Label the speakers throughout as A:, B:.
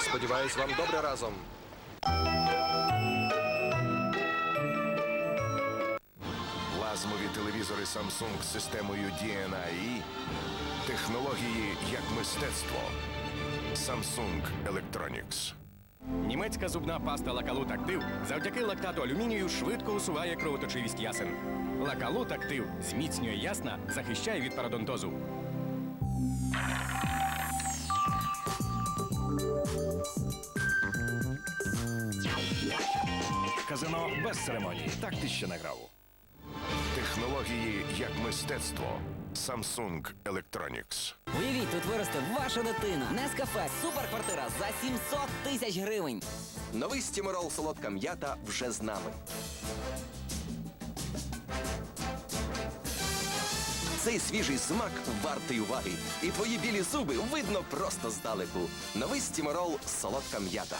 A: Сподіваюсь, вам добре разом.
B: Плазмові телевізори Samsung з системою DNI. Технології як мистецтво. Samsung Electronics.
C: Німецька зубна паста Лакалут Актив завдяки лактату алюмінію швидко усуває кровоточивість ясен. Лакалут Актив зміцнює ясна, захищає від пародонтозу.
D: Казино без церемонії. Так ти ще не грав.
B: Технології як мистецтво. Samsung Electronics.
E: Уявіть, тут виросте ваша дитина. Нескафе, суперквартира за 700 тисяч гривень.
A: Новий стімерол солодка м'ята вже з нами. Цей свіжий смак вартий уваги. І твої білі зуби видно просто здалеку. Новий стімерол солодка м'ята.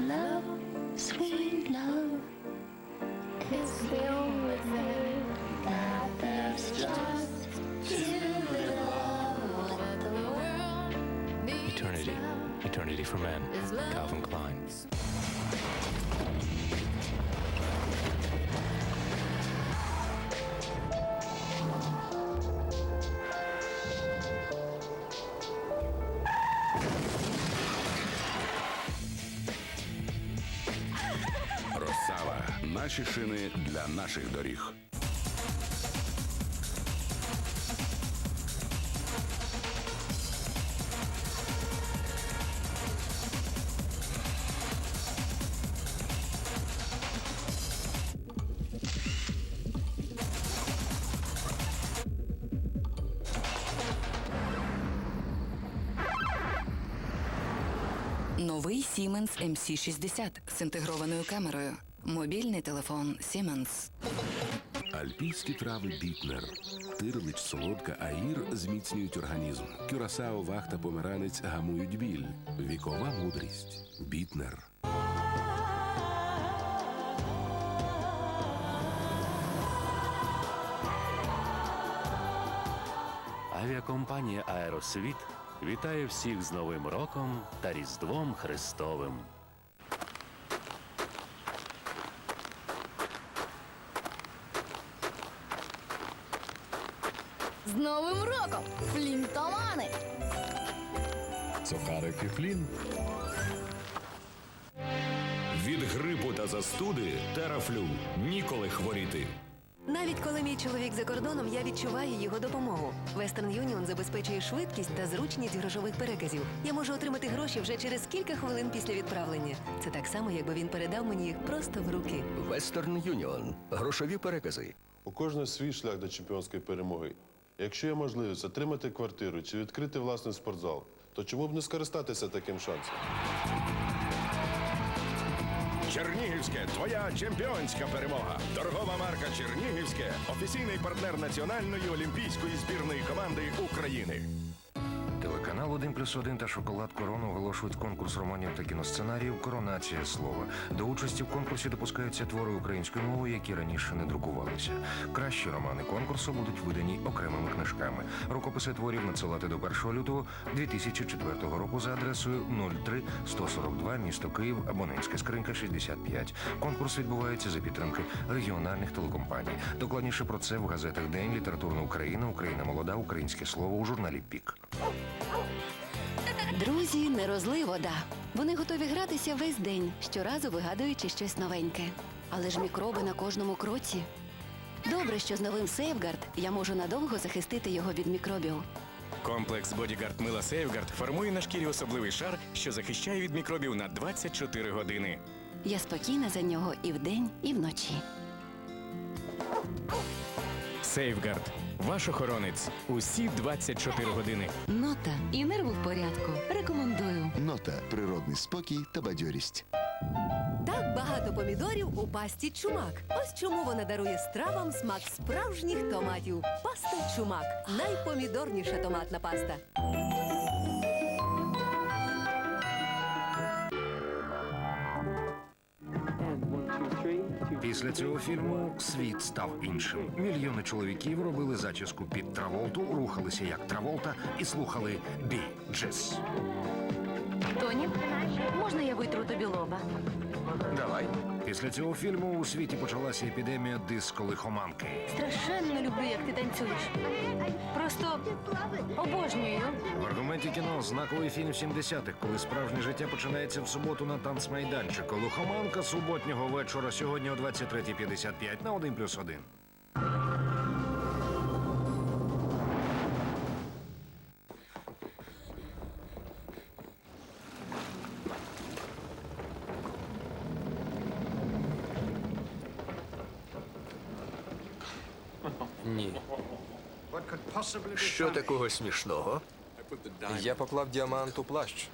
F: Love, sweet love. It's the only thing that there's just too little of. The world
G: Eternity. Eternity for men. Calvin Klein.
H: Наші шини для наших доріг.
I: Новий Siemens MC60 з інтегрованою камерою. Мобільний телефон Siemens.
H: Альпійські трави Бітнер. Тирлич, солодка, аїр зміцнюють організм. Кюрасао, вахта, померанець гамують біль. Вікова мудрість. Бітнер.
G: Авіакомпанія Аеросвіт вітає всіх з Новим роком та Різдвом Христовим.
F: З Новим роком! Флінтомани!
H: Сухарики Флін.
D: Від грипу та застуди терафлю. Ніколи хворіти.
J: Навіть коли мій чоловік за кордоном, я відчуваю його допомогу. Western Union забезпечує швидкість та зручність грошових переказів. Я можу отримати гроші вже через кілька хвилин після відправлення. Це так само, якби він передав мені їх просто в руки.
A: Western Union. Грошові перекази.
K: У кожного свій шлях до чемпіонської перемоги. Якщо є можливість отримати квартиру чи відкрити власний спортзал, то чому б не скористатися таким шансом?
B: Чернігівське твоя чемпіонська перемога. Торгова марка Чернігівське офіційний партнер національної олімпійської збірної команди України.
C: Телеканал 1 плюс 1 та шоколад Корона оголошують конкурс романів та кіносценаріїв Коронація слова. До участі в конкурсі допускаються твори української мови, які раніше не друкувалися. Кращі романи конкурсу будуть видані окремими книжками. Рукописи творів надсилати до 1 лютого 2004 року за адресою 03 142 місто Київ, абонентська скринька 65. Конкурс відбувається за підтримки регіональних телекомпаній. Докладніше про це в газетах День, Літературна Україна, Україна молода, Українське слово у журналі Пік.
J: Друзі, не розлий вода. Вони готові гратися весь день, щоразу вигадуючи щось новеньке. Але ж мікроби на кожному кроці. Добре, що з новим Сейфгард я можу надовго захистити його від мікробів.
C: Комплекс Bodyguard мила Safeguard формує на шкірі особливий шар, що захищає від мікробів на 24 години.
J: Я спокійна за нього і вдень, і вночі.
C: Safeguard. Ваш охоронець. Усі 24 години.
J: Нота і нерву в порядку.
L: Рекомендую. Нота природний спокій та бадьорість.
J: Так багато помідорів у пасті чумак. Ось чому вона дарує стравам смак справжніх томатів. Паста чумак найпомідорніша томатна паста.
C: Після цього фільму світ став іншим. Мільйони чоловіків робили зачіску під Траволту, рухалися як Траволта і слухали бі джес.
F: Тоні, можна я витру тобі лоба?
C: Давай. Після цього фільму у світі почалася епідемія дисколихоманки.
F: Страшенно люблю, як ти танцюєш. Просто обожнюю.
C: В аргументі кіно знаковий фільм 70-х, коли справжнє життя починається в суботу на танцмайданчику. Лихоманка суботнього вечора сьогодні о 23.55 на 1
M: Ні. Що такого смішного? Я поклав діамант у плащ.